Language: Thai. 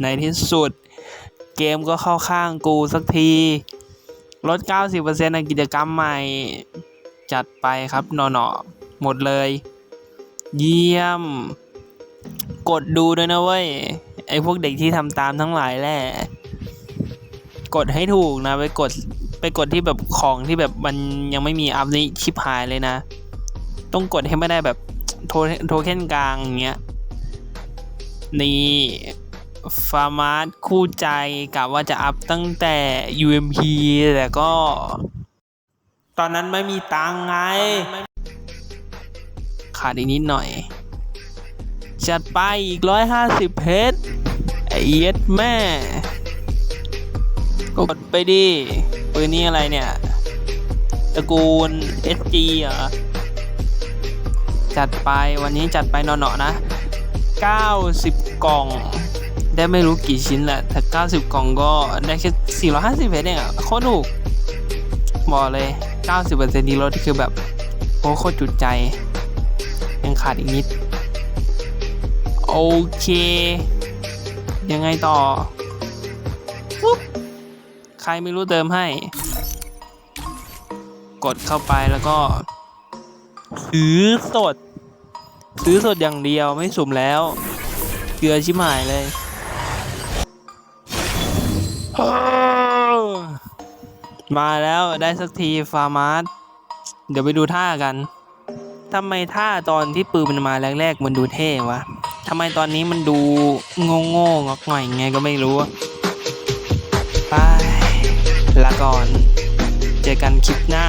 ในที่สุด เกมก็เข้าข้างกูสักที ลด 90%ในกิจกรรมใหม่ จัดไปครับหนอๆหมดเลย เยี่ยม กดดูด้วยนะเว้ย ไอพวกเด็กที่ทำตามทั้งหลายแหละกดให้ถูกนะ ไปกดไปกดที่แบบของที่แบบมันยังไม่มีอัพนี่ชิบหายเลยนะ ต้องกดให้ไม่ได้แบบโทโทเค็นกลางอย่างเงี้ยนี่ฟาร์มาร์คู่ใจกะว่าจะอัพตั้งแต่ UMP แต่ก็ ตอนนั้นไม่มีตังไง ขาดอีกนิดหน่อย จัดไปอีกร้อยห้าสิบเพชรไอเย็ดแม่ กดไปดิปืนนี้อะไรเนี่ย ตระกูล SG เหรอ จัดไปวันนี้จัดไปเนาะๆนะ 90 กล่อง ได้ไม่รู้กี่ชิ้นแหละแต่ 90 กล่องก็ได้แค่ 450เพชรเองอะโคตรถูกบอกเลย 90%ดีลดคือแบบโอ้โคตรจุดใจ ยังขาดอีกนิด โอเค ยังไงต่อปุ๊บใครไม่รู้เติมให้ กดเข้าไปแล้วก็ ซื้อสด ซื้อสดอย่างเดียวไม่สุ่มแล้ว เกลือชิบหายเลยมาแล้วได้สักทีฟาร์มาร์เดี๋ยวไปดูท่ากันทำไมท่าตอนที่ปืนมันมาแรกๆมันดูเท่วะทำไมตอนนี้มันดูโง่โง่ๆงอกหน่อยไงก็ไม่รู้ไปลาก่อน เจอกันคลิปหน้า